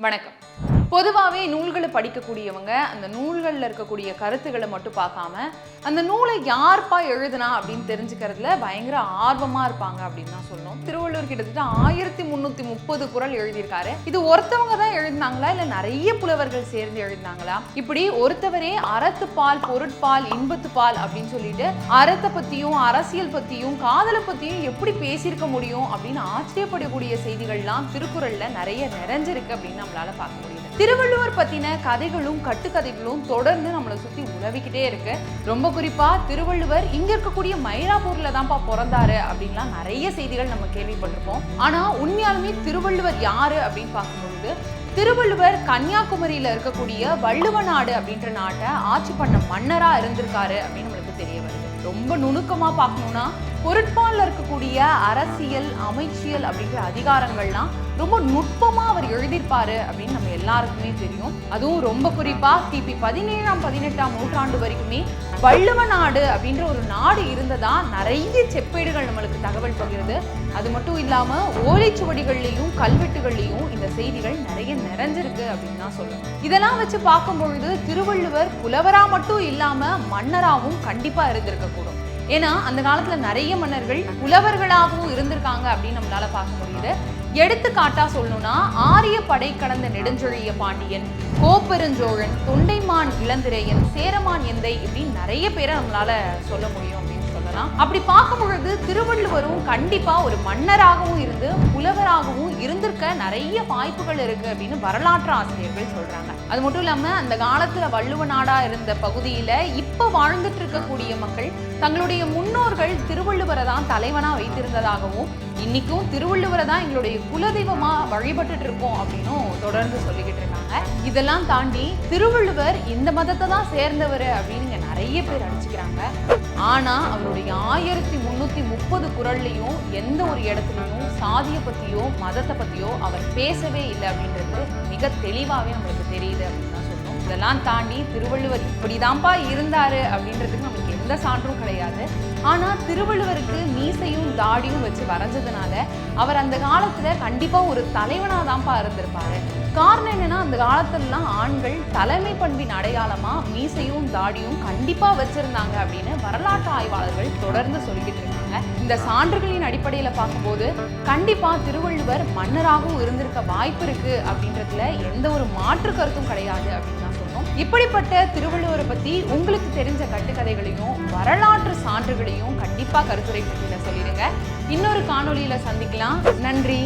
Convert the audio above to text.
வணக்கம். பொதுவாகவே நூல்களை படிக்கக்கூடியவங்க அந்த நூல்களில் இருக்கக்கூடிய கருத்துக்களை மட்டும் பார்க்காம அந்த நூலை யார்ப்பா எழுதுனா அப்படின்னு தெரிஞ்சுக்கிறதுல பயங்கர ஆர்வமாக இருப்பாங்க அப்படின்னு தான் சொல்லணும். திருவள்ளுவர் கிட்டத்தட்ட ஆயிரத்தி முந்நூற்றி முப்பது குறள் எழுதியிருக்காரு. இது ஒருத்தவங்க தான் எழுதினாங்களா? இல்லை நிறைய புலவர்கள் சேர்ந்து எழுதினாங்களா? இப்படி ஒருத்தவரே அறத்துப்பால் பொருட்பால் இன்பத்துப்பால் அப்படின்னு சொல்லிட்டு அறத்தை பற்றியும் அரசியல் பற்றியும் காதலை பற்றியும் எப்படி பேசியிருக்க முடியும் அப்படின்னு ஆச்சரியப்படக்கூடிய செய்திகள்லாம் திருக்குறளில் நிறைய நிறைஞ்சிருக்கு அப்படின்னு நம்மளால் பார்க்க முடியுது. திருவள்ளுவர் பத்தின கதைகளும் கட்டுக்கதைகளும் தொடர்ந்து நம்மளை சுத்தி உழவிக்கிட்டே இருக்கு. ரொம்ப குறிப்பா திருவள்ளுவர் இங்க இருக்கக்கூடிய மயிலாப்பூரில் தான்ப்பா பிறந்தாரு அப்படின்லாம் நிறைய செய்திகள் நம்ம கேள்விப்பட்டிருப்போம். ஆனா உண்மையாலுமே திருவள்ளுவர் யாரு அப்படின்னு பார்க்கும்பொழுது திருவள்ளுவர் கன்னியாகுமரியில இருக்கக்கூடிய வள்ளுவ நாடு அப்படின்ற நாட்டை ஆட்சி பண்ண மன்னரா இருந்திருக்காரு அப்படின்னு நம்மளுக்கு தெரிய வருது. ரொம்ப நுணுக்கமா பார்க்கணும்னா பொருட்பாலில் இருக்கக்கூடிய அரசியல் அமைச்சியல் அப்படிங்கிற அதிகாரங்கள்லாம் ரொம்ப நுட்பமாக அவர் எழுதியிருப்பாரு அப்படின்னு நம்ம எல்லாருக்குமே தெரியும். அதுவும் ரொம்ப குறிப்பாக கிபி பதினேழாம் பதினெட்டாம் நூற்றாண்டு வரைக்குமே வள்ளுவ நாடு அப்படின்ற ஒரு நாடு இருந்ததா நிறைய செப்பேடுகள் நம்மளுக்கு தகவல் பகிருது அது மட்டும் இல்லாமல் ஓலைச்சுவடிகள்லையும் கல்வெட்டுகள்லையும் இந்த செய்திகள் நிறைய நிறைஞ்சிருக்கு அப்படின்னு தான் சொல்லணும். இதெல்லாம் வச்சு பார்க்கும் பொழுது திருவள்ளுவர் புலவரா மட்டும் இல்லாமல் மன்னராகவும் கண்டிப்பாக இருந்திருக்க கூடும் ஏன்னா அந்த காலத்துல நிறைய மன்னர்கள் புலவர்களாகவும் இருந்திருக்காங்க அப்படின்னு நம்மளால பார்க்க முடியுது. எடுத்துக்காட்டா சொல்லணும்னா ஆரிய படை கடந்த நெடுஞ்சொழிய பாண்டியன் கோப்பெருஞ்சோழன் தொண்டைமான் இளந்திரையன் சேரமான் எந்தை இப்படின்னு நிறைய பேரை நம்மளால சொல்ல முடியும். பார்க்கலாம் அப்படி பார்க்கும் பொழுது திருவள்ளுவரும் கண்டிப்பா ஒரு மன்னராகவும் இருந்து புலவராகவும் இருந்திருக்க நிறைய வாய்ப்புகள் இருக்கு அப்படின்னு வரலாற்று ஆசிரியர்கள் சொல்றாங்க. அது மட்டும் இல்லாம அந்த காலத்துல வள்ளுவ நாடா இருந்த பகுதியில இப்ப வாழ்ந்துட்டு இருக்கக்கூடிய மக்கள் தங்களுடைய முன்னோர்கள் திருவள்ளுவரை தான் தலைவனா வைத்திருந்ததாகவும் இன்னைக்கும் திருவள்ளுவரை தான் எங்களுடைய குலதெய்வமா வழிபட்டுட்டு இருக்கோம் அப்படின்னும் தொடர்ந்து சொல்லிக்கிட்டு இருக்காங்க. இதெல்லாம் தாண்டி திருவள்ளுவர் இந்த மதத்தை தான் சேர்ந்தவர் அப்படின்னு நிறைய பேர் அடிச்சுக்கிறாங்க. ஆனா அவருடைய ஆயிரத்தி முன்னூத்தி முப்பது குரல்லையும் எந்த ஒரு இடத்துலையும் சாதியை பற்றியோ மதத்தை பற்றியோ அவர் பேசவே இல்லை அப்படின்றது மிக தெளிவாவே நம்மளுக்கு தெரியுது அப்படின்னு தான் சொல்லணும். இதெல்லாம் தாண்டி திருவள்ளுவர் இப்படிதான்ப்பா இருந்தாரு அப்படின்றதுக்கு நம்ம எந்த சான்றும் கிடையாது. ஆனா திருவள்ளுவருக்கு மீசையும் தாடியும் வச்சு வரைஞ்சதுனால அவர் அந்த காலத்துல கண்டிப்பா ஒரு தலைவனாக தான்ப்பா இருந்திருப்பாரு. காரணம் என்னன்னா அந்த காலத்துலலாம் ஆண்கள் தலைமை பண்பின் அடையாளமா மீசையும் தாடியும் கண்டிப்பா வச்சிருந்தாங்க அப்படின்னு வரலாற்று ஆய்வாளர்கள் தொடர்ந்து சொல்லிக்கிட்டு இருக்காங்க. இந்த சான்றுகளின் அடிப்படையில பார்க்கும்போது கண்டிப்பா திருவள்ளுவர் மன்னராகவும் இருந்திருக்க வாய்ப்பு இருக்கு அப்படின்றதுல எந்த ஒரு மாற்று கருத்தும் கிடையாது அப்படின்னு இப்படிப்பட்ட திருவள்ளுவரை பத்தி உங்களுக்கு தெரிஞ்ச கட்டுக்கதைகளையும் வரலாற்று சான்றுகளையும் கண்டிப்பா கருத்துரை பட்டியல சொல்லிடுங்க. இன்னொரு காணொலியில சந்திக்கலாம். நன்றி.